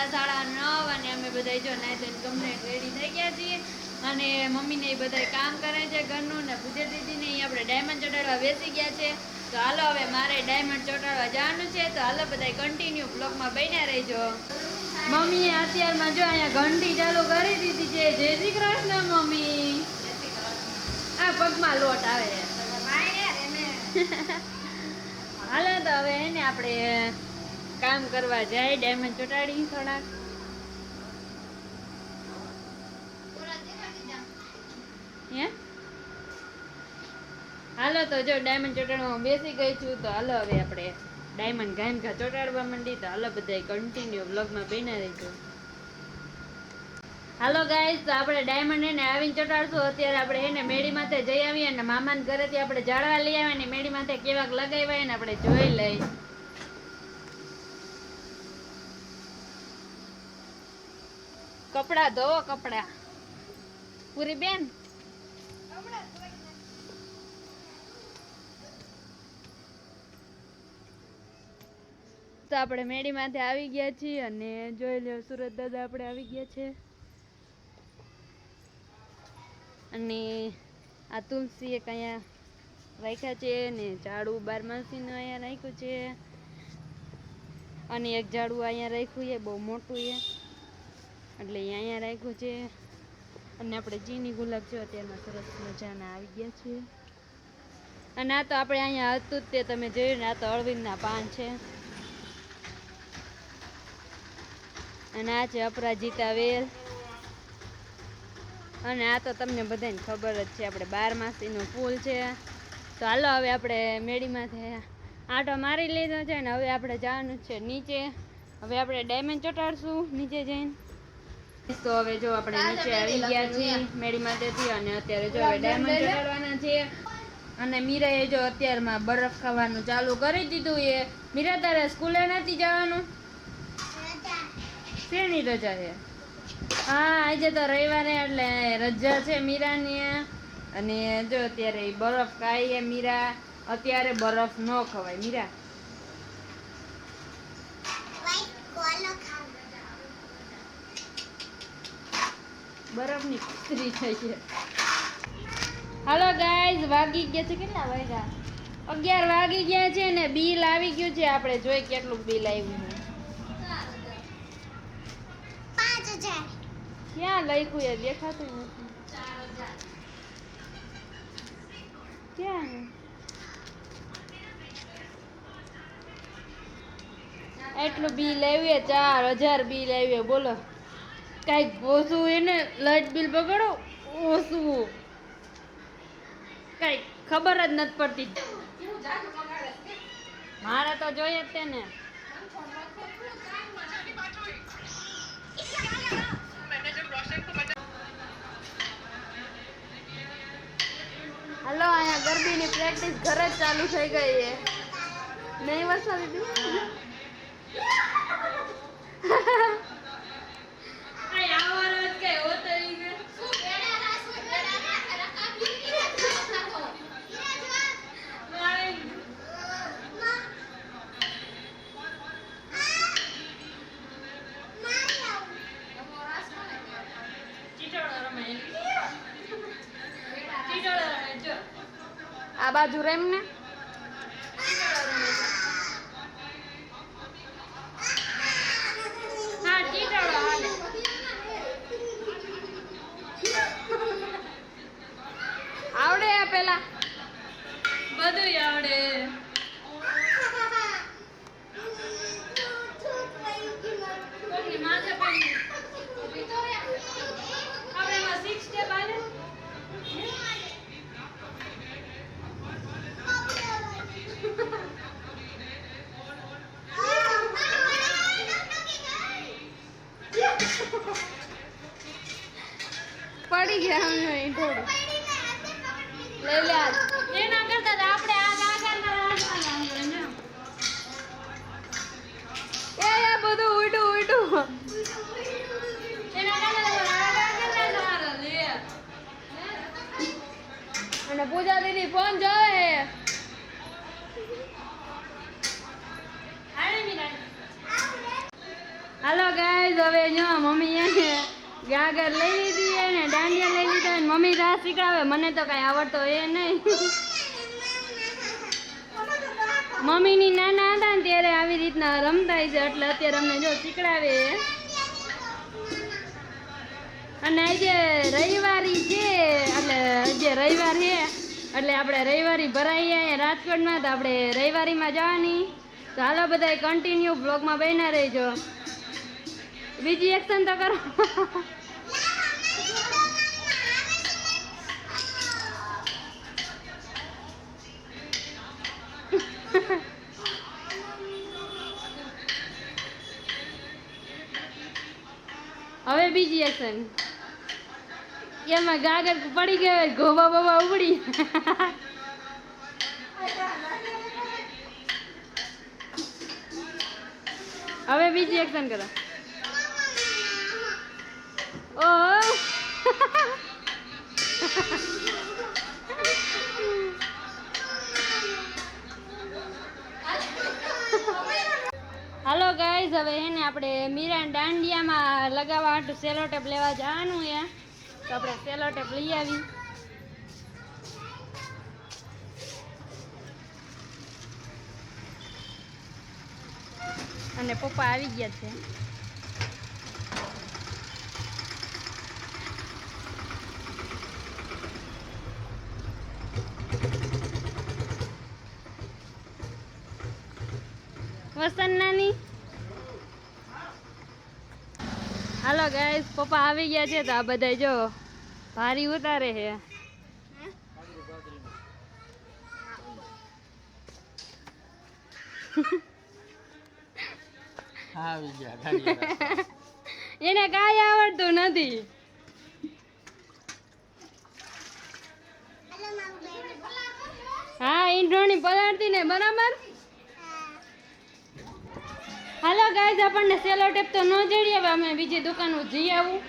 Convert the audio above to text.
સવારના સાડા નવ અને અમે બધા જો નાઈ ધોઈને કમ્પ્લેટ રેડી થઈ ગયા છીએ. અને મમ્મીને એ બધા કામ કરે છે ઘરનું ને પૂજા દીદીને એ આપણે ડાયમંડ ચોટાડવા બેસી ગયા છે. તો હાલો હવે મારે ડાયમંડ ચોટાડવા જવાનું છે. તો હાલો બધા કન્ટિન્યુ બ્લોકમાં બન્યા રહેજો. મમ્મીએ અત્યારમાં જો અહીંયા ઘંટી ચાલુ કરી દીધી છે. જય શ્રી કૃષ્ણ મમ્મી. આ પગમાં લોટ આવે. હાલો તો હવે એને આપણે કામ કરવા જાય ડાયમંડ ચોટાડી થોડાક. હાલો તો જો ડાયમંડ ચોટાડવામાં બેસી ગઈ છું, તો હાલો હવે આપણે ડાયમંડ ગાયન ઘા ચોટાડવા માંડી, તો હાલો બધા કન્ટિન્યુ બ્લોગમાં બન્યા રહીશું હાલો ગાઈસ તો આપણે ડાયમંડ એને આવીને ચોટાડશું. અત્યારે આપણે એને મેળી માથે જઈ આવીએ અને મામાને ઘરેથી આપણે જાળવા લઈ આવ્યા ને મેળી માથે કેવાક લગાવ્યા એને આપણે જોઈ લઈ. કપડા ધોવો કપડા. પૂરી બેન? તો આપણે મેડી માથે આવી ગયા છીએ અને જોઈ લો સુરત દાદા આપણે આવી ગયા છે. અને આ તુલસી એક અહીંયા રાખ્યા છે ને ઝાડુ બારમાસીનું અહીંયા રાખ્યું છે. અને એક ઝાડુ અહીંયા રાખ્યું છે, બહુ મોટું છે. એટલે અહીંયા રાખ્યું છે. અને આપણે ચીની ગુલાબ છે અત્યારમાં સરસ મજાના આવી ગયા છે અને આ તો આપણે અહીંયા હતું જ તે તમે જોયું ને, આ તો અળવિંદના પાન છે. અને આ છે અપરાજિતા વેલ. અને આ તો તમને બધાને ખબર જ છે, આપણે બારમાસીનું ફૂલ છે. તો હાલો હવે આપણે મેળીમાંથી આંટો મારી લીધો છે ને, હવે આપણે જવાનું છે નીચે. હવે આપણે ડાયમંડ ચોટાડશું નીચે જઈને. તો હવે જો આપણે નીચે આવી ગયા છીએ મેળીમાંથી અને અત્યારે જો હવે ડાયમંડ ચડાવવાના છે. અને મીરાએ જો અત્યારમાં બરફ ખાવાનું ચાલુ કરી દીધું એ મીરા તારે સ્કૂલે નથી જવાનું? શેની રજા છે? હા આજે તો રવિવારે એટલે રજા છે મીરાની. અને જો અત્યારે બરફ ખાઈએ મીરા અત્યારે બરફ ન ખવાય. મીરા બરફની કુતરી થઈ છે. હાલો ગાઈઝ વાગી ગયા છે કેટલા વાગ્યા? અગિયાર વાગી ગયા છે ને બિલ આવી ગયું છે. આપણે જોઈ કેટલું બિલ આવ્યું છે. ક્યાં લખ્યું એ? દેખાતું નથી. ક્યાં એટલું બિલ આવ્યું ચાર હજાર બિલ આવ્યું બોલો. કાંઈક ઓછું એને લાઇટ બિલ બગાડો ઓછું કાંઈ ખબર જ નથી પડતી. મારે તો જોઈએ જ તે ને. હાલો, અહીંયા ગરબીની પ્રેક્ટિસ ઘરે જ ચાલુ થઈ ગઈ છે. નહીં વસાવી દીદી આ બાજુ રેમ ને? આવડે પેલા? બધું આવડે કોકની માથે પડી આપણે એમાં સિક્સ સ્ટેપ આલે પડી ગયા અમે અહીં થોડું લઈ લે. એના કરતા આપણે આ કાકાના હાથમાં લાવવાનું ને. એ આ બધું ઉડું ઉડું. અને પૂજા દીદી ફોન જોવે હાલો ગાય હવે જો મમ્મી એને ગાગર લઈ લીધી અને દાંડિયા લઈ લીધા અને મમ્મી રાહ શીખડાવે મને તો કઈ આવડતો એ નહીં. મમ્મીની નાના હતા ને ત્યારે આવી રીતના રમતા છે, એટલે અત્યારે અમને જો શીખડાવે. અને આજે રવિવારી છે, એટલે જે રવિવાર છે, એટલે આપણે રવિવારી ભરાઈએ રાજકોટમાં, તો આપણે રવિવારીમાં જવાની. તો હાલો બધા કન્ટિન્યુ બ્લોગમાં બન્યા રહેજો. બીજી એક્શન તો કરો. હવે બીજી એક્શન એમાં ગાગર પડી ગયો ગોબા બોબા ઉબડી હવે બીજી એક્શન કરો. ઓ હાલો ગાઈઝ હવે એને આપણે મીરા દાંડિયામાં લગાવવા હાટું સેલો ટેપ લેવા જવાનું છે તો આપણે સેલો ટેપ લઈ આવી. અને પપ્પા આવી ગયા છે. વસંત નાની. હાલો ગાઈસ પપ્પા આવી ગયા છે તો આ બધા જો ભારી ઉતારે છે. ગયા એને કાંઈ આવડતું નથી. હા ઈંઢોણી પલાળતી ને બરાબર? હાલો ગાઈઝ આપણને સેલો ટેપ તો ન જડી હવે અમે બીજી દુકાન જઈ આવું.